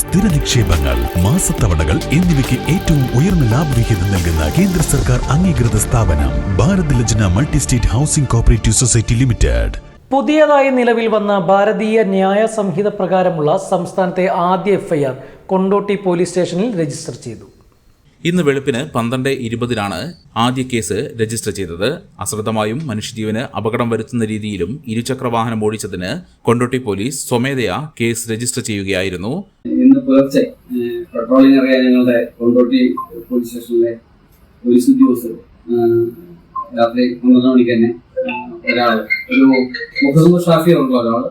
സ്ഥിര നിക്ഷേപങ്ങൾ മാസത്തവണകൾ എന്നിവയ്ക്ക് ഏറ്റവും ഉയർന്ന ലാഭവിഹിതം നൽകുന്ന കേന്ദ്ര സർക്കാർ അംഗീകൃത സ്ഥാപനം Bharat Lajna multi state housing cooperative society limited. പുതിയതായി നിലവിൽ വന്ന ഭാരതീയ ന്യായ സംഹിത പ്രകാരമുള്ള സംസ്ഥാനത്തെ ആദ്യ എഫ്ഐആർ കൊണ്ടോട്ടി പോലീസ് സ്റ്റേഷനിൽ രജിസ്റ്റർ ചെയ്തു. ഇന്ന് വെളുപ്പിന് പന്ത്രണ്ട് ഇരുപതിനാണ് ആദ്യ കേസ് രജിസ്റ്റർ ചെയ്തത്. അശ്രദ്ധമായും മനുഷ്യജീവന് അപകടം വരുത്തുന്ന രീതിയിലും ഇരുചക്രവാഹനം ഓടിച്ചതിന് കൊണ്ടോട്ടി പോലീസ് സ്വമേധയാ കേസ് രജിസ്റ്റർ ചെയ്യുകയായിരുന്നു. പുലർച്ചെ പെട്രോളിംഗ് അറിയാൻ ഞങ്ങളുടെ കൊണ്ടോട്ടി പോലീസ് സ്റ്റേഷനിലെ പോലീസ് ഉദ്യോഗസ്ഥർ രാത്രി പന്ത്രണ്ട് മണിക്ക് തന്നെ ഒരാൾ ഒരു മുഹമ്മദ് ഷാഫി ഉണ്ടല്ലോ ഒരാൾ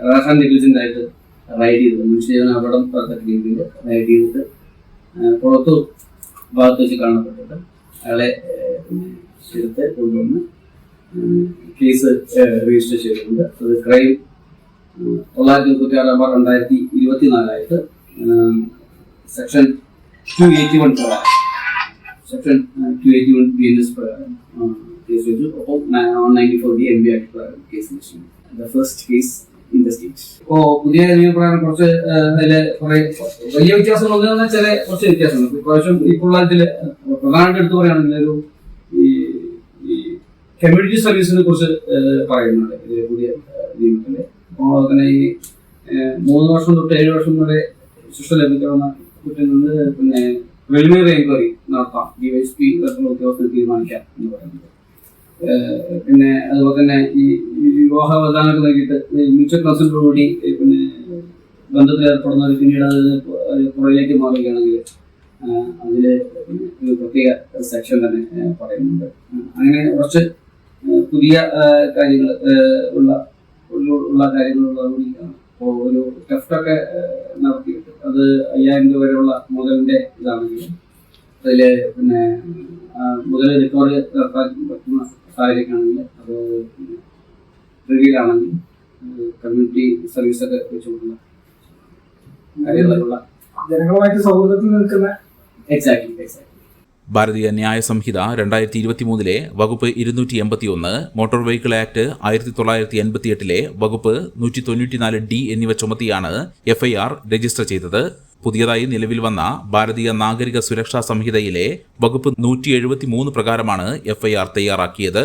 റേഷൻ നെഗ്ലിജന്റ് ആയിട്ട് റൈഡ് ചെയ്തത് മനുഷ്യജീവന അപകടം രീതിയിൽ റൈഡ് ചെയ്തിട്ട് പുറത്തു ഭാഗത്ത് വെച്ച് കാണപ്പെട്ടിട്ട് അയാളെ ചേർത്ത് കൊണ്ടുവന്ന് കേസ് രജിസ്റ്റർ ചെയ്തിട്ടുണ്ട്. അത് ക്രൈം തൊള്ളായിരത്തി മുപ്പത്തി ആറ് ബാർ രണ്ടായിരത്തി ഇരുപത്തിനാലായിട്ട് സെക്ഷൻ ടു എയ്റ്റി വൺ പ്രകാരം section two eighty one B N S പ്രകാരം കേസ് വെച്ചു. ഒപ്പം ninety four D M B act പ്രകാരം case register the first case in the state ഇപ്പോ പുതിയ നിയമപ്രകാരം കുറച്ച് അതിലെ കുറെ വലിയ വ്യത്യാസങ്ങളൊന്നും വെച്ചാൽ കുറച്ച് വ്യത്യാസമുണ്ട് ഇപ്രാവശ്യം ഇപ്പോൾ ഇതിൽ പ്രധാനമായിട്ട് എടുത്തു പറയുകയാണെങ്കിൽ ഒരു ഈ കമ്മ്യൂണിറ്റി സർവീസിനെ കുറിച്ച് പറയുന്നുണ്ട്. പുതിയ നിയമത്തിൽ. അങ്ങനെ ഈ മൂന്ന് വർഷം തൊട്ട് ഏഴ് വർഷം വരെ ശിക്ഷ ലഭിക്കാവുന്ന കുറ്റങ്ങളിൽ പിന്നെ പ്രിലിമിനറി എൻക്വയറി നടത്താം. ഡി വൈ എസ് പി തരത്തിലുള്ള ഉദ്യോഗസ്ഥർ തീരുമാനിക്കാം എന്ന് പറയുന്നത്. പിന്നെ അതുപോലെ തന്നെ ഈ വിവാഹ വധാനൊക്കെ നൽകിയിട്ട് മ്യൂച്വൽ കൺസൾട്ടോടുകൂടി പിന്നെ ബന്ധത്തിൽ ഏർപ്പെടുന്നവർ പിന്നീട് അത് പുറകിലേക്ക് മാറുകയാണെങ്കിൽ അതിൽ ഒരു പ്രത്യേക സെക്ഷൻ തന്നെ പറയുന്നുണ്ട്. അങ്ങനെ കുറച്ച് പുതിയ കാര്യങ്ങൾ ഉള്ള ഉള്ള- കാര്യങ്ങളുള്ള കാര്യങ്ങളുള്ളതുകൊണ്ടാണ് ഇപ്പോൾ ഒരു ടെസ്റ്റൊക്കെ നടത്തിയിട്ട് അത് അയ്യായിരം രൂപ വരെയുള്ള മുതലിന്റെ ഇതാണെങ്കിൽ അതിൽ പിന്നെ മുതൽ റിക്കവറി നടത്താൻ പറ്റുന്ന സാഹചര്യമാണെങ്കിൽ അത് റിവ്യൂലാണെങ്കിൽ കമ്മ്യൂണിറ്റി സർവീസ് ഒക്കെ വെച്ചുകൊണ്ടുള്ള കാര്യങ്ങളുള്ള ജനങ്ങളുമായിട്ട് സൗഹൃദത്തിൽ നിൽക്കുന്ന എക്സാക്ട്ലി എക്സാക്ട്ലി ഭാരതീയ ന്യായ സംഹിത രണ്ടായിരത്തി ഇരുപത്തിമൂന്നിലെ വകുപ്പ് ഇരുന്നൂറ്റി എൺപത്തി ഒന്ന് മോട്ടോർ വെഹിക്കിൾ ആക്ട് ആയിരത്തി തൊള്ളായിരത്തി എൺപത്തി എട്ടിലെ വകുപ്പ് നൂറ്റി തൊണ്ണൂറ്റിനാല് ഡി എന്നിവ ചുമത്തിയാണ് എഫ്ഐആർ രജിസ്റ്റർ ചെയ്തത്. പുതിയതായി നിലവിൽ വന്ന ഭാരതീയ നാഗരിക സുരക്ഷാ സംഹിതയിലെ വകുപ്പ് നൂറ്റി പ്രകാരമാണ് എഫ്ഐആർ തയ്യാറാക്കിയത്.